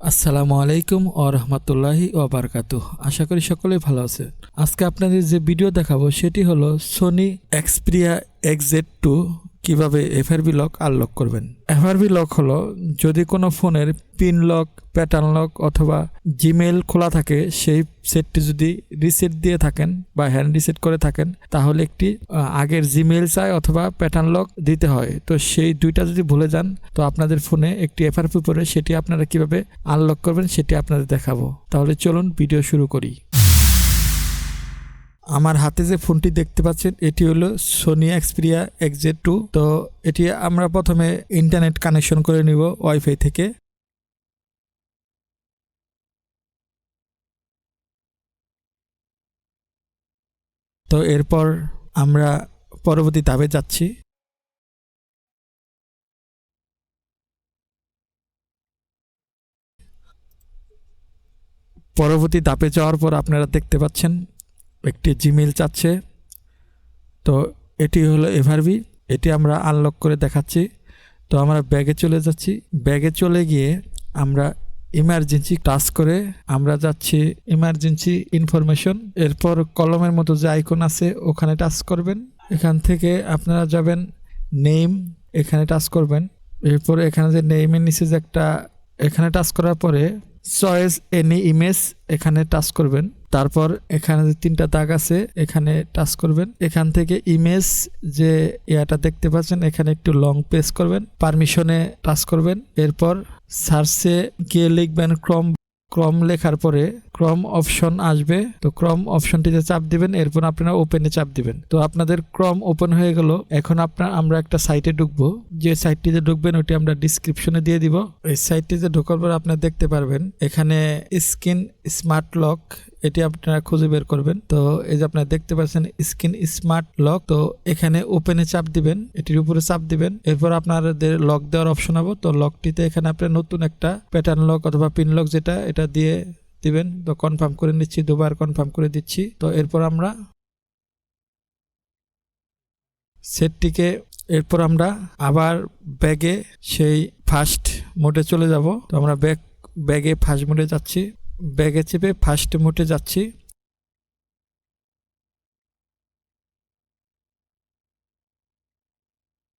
আসসালামু আলাইকুম ও রহমতুল্লাহি ও বারকাতু আশা করি সকলে ভালো আছে আজকে আপনাদের যে ভিডিও দেখাবো, সেটি হলো সোনি এক্সপ্রিয়া এক্সজেড টু কীভাবে এফআরবি লক আনলক করবেন? এফআরবি লক হলো যদি কোনো ফোনের পিন লক প্যাটার্ন লক অথবা জিমেল খোলা থাকে, সেই সেটটি যদি রিসেট দিয়ে থাকেন বা হ্যান্ড রিসেট করে থাকেন, তাহলে একটি আগের জিমেল চাই অথবা প্যাটার্ন লক দিতে হয়। তো সেই দুইটা যদি ভুলে যান, তো আপনাদের ফোনে একটি এফআরপি পরে সেটি আপনারা কীভাবে আনলক করবেন সেটি আপনাদের দেখাবো। তাহলে চলুন ভিডিও শুরু করি। আমার হাতে যে ফোনটি দেখতে পাচ্ছেন, এটি হলো সোনি এক্সপিরিয়া এক্সজেড টু তো এটি আমরা প্রথমে ইন্টারনেট কানেকশন করে নিব ওয়াইফাই থেকে। তো এরপর আমরা পরবর্তী ধাপে যাচ্ছি। পরবর্তী ধাপে যাওয়ার পর আপনারা দেখতে পাচ্ছেন একটি জিমেল চাচ্ছে। তো এটি হলো এভারবি এটি আমরা আনলক করে দেখাচ্ছি। তো আমরা ব্যাগে চলে যাচ্ছি। ব্যাগে চলে গিয়ে আমরা ইমার্জেন্সি টাচ করে আমরা যাচ্ছি ইমার্জেন্সি ইনফরমেশন এরপর কলমের মতো যে আইকন আছে, ওখানে টাচ করবেন। এখান থেকে আপনারা যাবেন নেম এখানে টাচ করবেন। এরপর এখানে যে নেইমের নিচে যে একটা, এখানে টাচ করার পরে চয়েস এনি ইমেজ এখানে টাচ করবেন। তারপর এখানে যে তিনটা দাগ আছে, এখানে টাচ করবেন। এখান থেকে ইমেজ যে ইয়াটা দেখতে পাচ্ছেন, এখানে একটু লং প্রেস করবেন। পারমিশনে টাচ করবেন। এরপর সার্চে গিয়ে লিখবেন ক্রম ক্রম লেখার পরে ক্রম অপশন আসবে। তো ক্রম অপশনটিতে চাপ দিবেন, এরপর আপনারা ওপেনে চাপ দিবেন। তো আপনাদের ক্রম ওপেন হয়ে গেল। এখন আপনার, আমরা একটা সাইটে ঢুকবো। যে সাইটটিতে ঢুকবেন, ওটি আমরা ডিসক্রিপশনে দিয়ে দিব। এই সাইটটিতে ঢোকার পর আপনারা দেখতে পারবেন, এখানে স্ক্রিন স্মার্ট লক এটি আপনারা খুঁজে বের করবেন। তো এই যে আপনারা দেখতে পাচ্ছেন স্ক্রিন স্মার্ট লক তো এখানে ওপেনে চাপ দিবেন, এটির উপরে চাপ দিবেন। এরপর আপনাদের লক দেওয়ার অপশন হবে। তো লকটিতে এখানে আপনার নতুন একটা প্যাটার্ন লক অথবা পিন লক যেটা, এটা দিয়ে দিবেন। তো কনফার্ম করে নিচ্ছি, দুবার কনফার্ম করে দিচ্ছি। তো এরপর আমরা সেটটিকে, এরপর আমরা আবার ব্যাগে সেই ফার্স্ট মোডে চলে যাব। তো আমরা ব্যাগ ব্যাগে ফার্স্ট মোডে যাচ্ছি। ব্যাগে চেপে ফার্স্ট মোডে যাচ্ছি।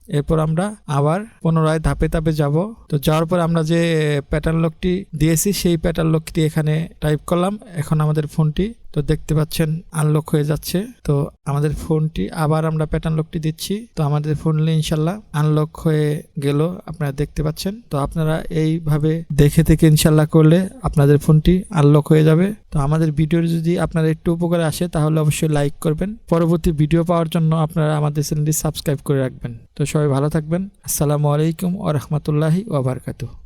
এরপর আমরা আবার পুনরায় ধাপে ধাপে যাব। তো যাওয়ার পর আমরা যে প্যাটার্ন লকটি দিয়েছি, সেই প্যাটার্ন লকটি এখানে টাইপ করলাম। এখন আমাদের ফোনটি তো দেখতে পাচ্ছেন আনলক হয়ে যাচ্ছে। তো আমাদের ফোনটি, আবার আমরা প্যাটার্ন লকটি দিচ্ছি। তো আমাদের ফোন ইনশাল্লাহ আনলক হয়ে গেল, আপনারা দেখতে পাচ্ছেন। তো আপনারা এইভাবে দেখে থেকে ইনশাল্লাহ করলে আপনাদের ফোনটি আনলক হয়ে যাবে। তো আমাদের ভিডিওর যদি আপনার একটু উপকারে আসে, তাহলে অবশ্যই লাইক করবেন। পরবর্তী ভিডিও পাওয়ার জন্য আপনারা আমাদের চ্যানেলটি সাবস্ক্রাইব করে রাখবেন। তো সবাই ভালো থাকবেন। আসসালামু আলাইকুম ও রহমতুল্লাহি ওবরকাতুহ